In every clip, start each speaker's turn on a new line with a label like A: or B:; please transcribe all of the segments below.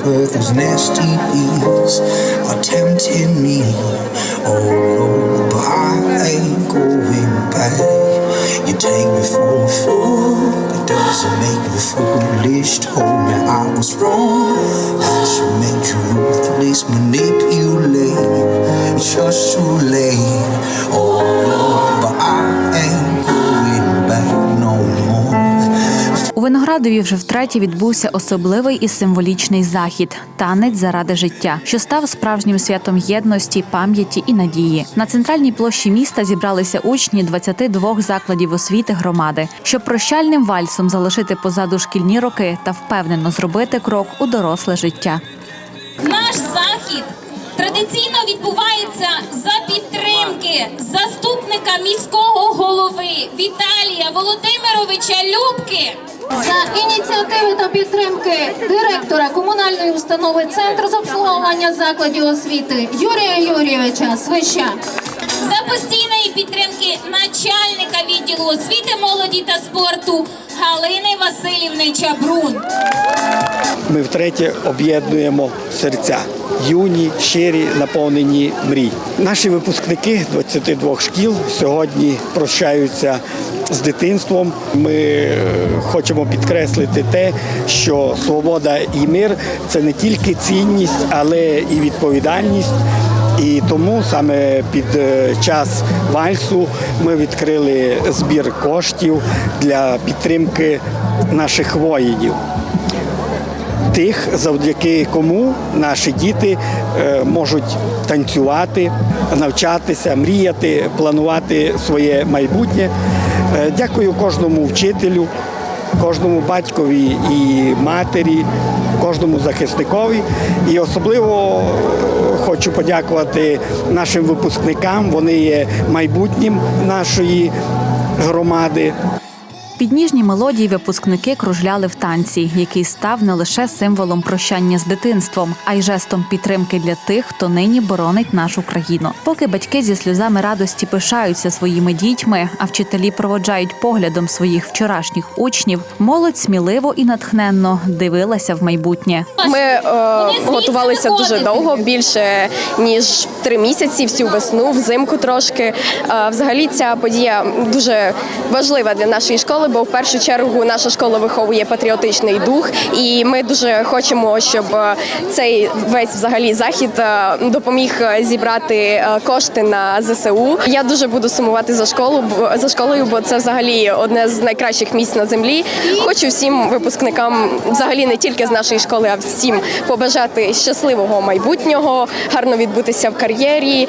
A: over those nasty bees are tempting me. Oh but I ain't going back. You take me for a fool, it doesn't make me foolish. Told me I was wrong. I should make you ruthless, manipulate. It's just too late.
B: У вже втретє відбувся особливий і символічний захід танець заради життя, що став справжнім святом єдності, пам'яті і надії. На центральній площі міста зібралися учні 22 закладів освіти громади, щоб прощальним вальсом залишити позаду шкільні роки та впевнено зробити крок у доросле життя.
C: Наш захід традиційно відбувається за підтримки заступника міського голови Віталія Володимировича Любки.
D: За ініціативи та підтримки директора комунальної установи Центр з обслуговування закладів освіти Юрія Юрійовича Свища.
C: За постійної підтримки начальника відділу освіти, молоді та спорту Галини Васильівни Чабрун.
E: Ми втретє об'єднуємо серця. Юні, щирі, наповнені мрій. Наші випускники 22 шкіл сьогодні прощаються з дитинством. Ми е, хочемо підкреслити те, що свобода і мир це не тільки цінність, але і відповідальність. І тому саме під е, час вальсу ми відкрили збір коштів для підтримки наших воїнів тих, завдяки кому наші діти е, можуть танцювати, навчатися, мріяти, планувати своє майбутнє. Е, Дякую кожному вчителю, кожному батькові і матері, кожному захисникові. І особливо хочу подякувати нашим випускникам. Вони є майбутнім нашої громади.
B: Під ніжні мелодії випускники кружляли в танці, який став не лише символом прощання з дитинством, а й жестом підтримки для тих, хто нині боронить нашу країну. Поки батьки зі сльозами радості пишаються своїми дітьми, а вчителі проводжають поглядом своїх вчорашніх учнів, молодь сміливо і натхненно дивилася в майбутнє.
F: Ми е, готувалися дуже довго, більше ніж три місяці, всю весну, взимку трошки. Е, взагалі, ця подія дуже важлива для нашої школи, бо в першу чергу наша школа виховує патріотичний дух, і ми дуже хочемо, щоб е, цей весь взагалі захід е, допоміг е, зібрати кошти на ЗСУ. Я дуже буду сумувати за школу, за школою, бо це взагалі одне з найкращих місць на землі. Хочу всім випускникам, взагалі не тільки з нашої школи, а всім побажати щасливого майбутнього, гарно відбутися в кар'єрі,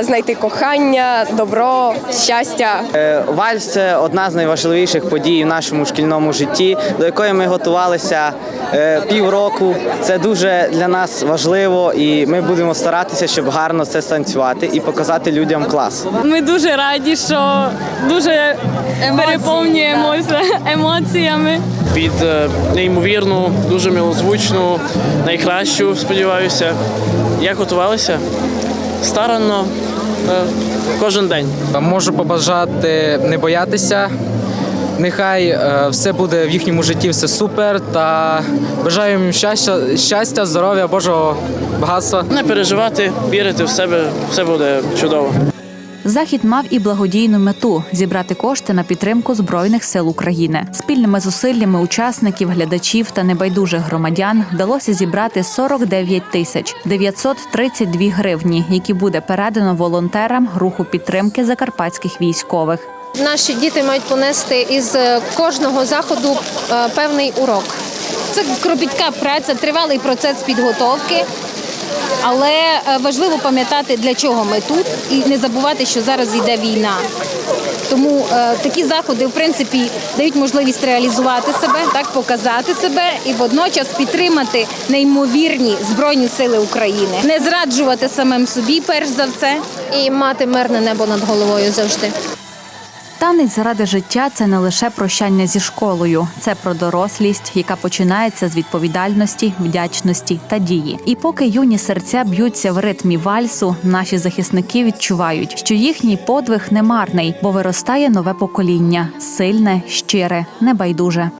F: знайти кохання, добро, щастя.
G: Вальс це одна з найважливіших подій в нашому шкільному житті, до якої ми готувалися е, півроку. Це дуже для нас важливо, і ми будемо старатися, щоб гарно це станцювати і показати людям клас.
H: Ми дуже раді, що дуже переповнюємося емоціями.
I: під е, неймовірну, дуже милозвучну, найкращу, сподіваюся. Як готувалися? Старанно е, кожен день.
J: Можу побажати не боятися. Нехай е, все буде в їхньому житті все супер та бажаю їм щастя, щастя, здоров'я, Божого багатства.
I: Не переживати, вірити в себе, все буде чудово.
B: Захід мав і благодійну мету зібрати кошти на підтримку збройних сил України. Спільними зусиллями учасників, глядачів та небайдужих громадян вдалося зібрати 49 тисяч 932 гривні, які буде передано волонтерам руху підтримки закарпатських військових.
D: Наші діти мають понести із е, кожного заходу е, певний урок. Це кропітка праця, тривалий процес підготовки. Але е, важливо пам'ятати, для чого ми тут, і не забувати, що зараз йде війна. Тому е, такі заходи, в принципі, дають можливість реалізувати себе, так показати себе і водночас підтримати неймовірні збройні сили України, не зраджувати самим собі, перш за все, і мати мирне небо над головою завжди.
B: Танець заради життя це не лише прощання зі школою, це про дорослість, яка починається з відповідальності, вдячності та дії. І поки юні серця б'ються в ритмі вальсу, наші захисники відчувають, що їхній подвиг не марний, бо виростає нове покоління сильне, щире, небайдуже.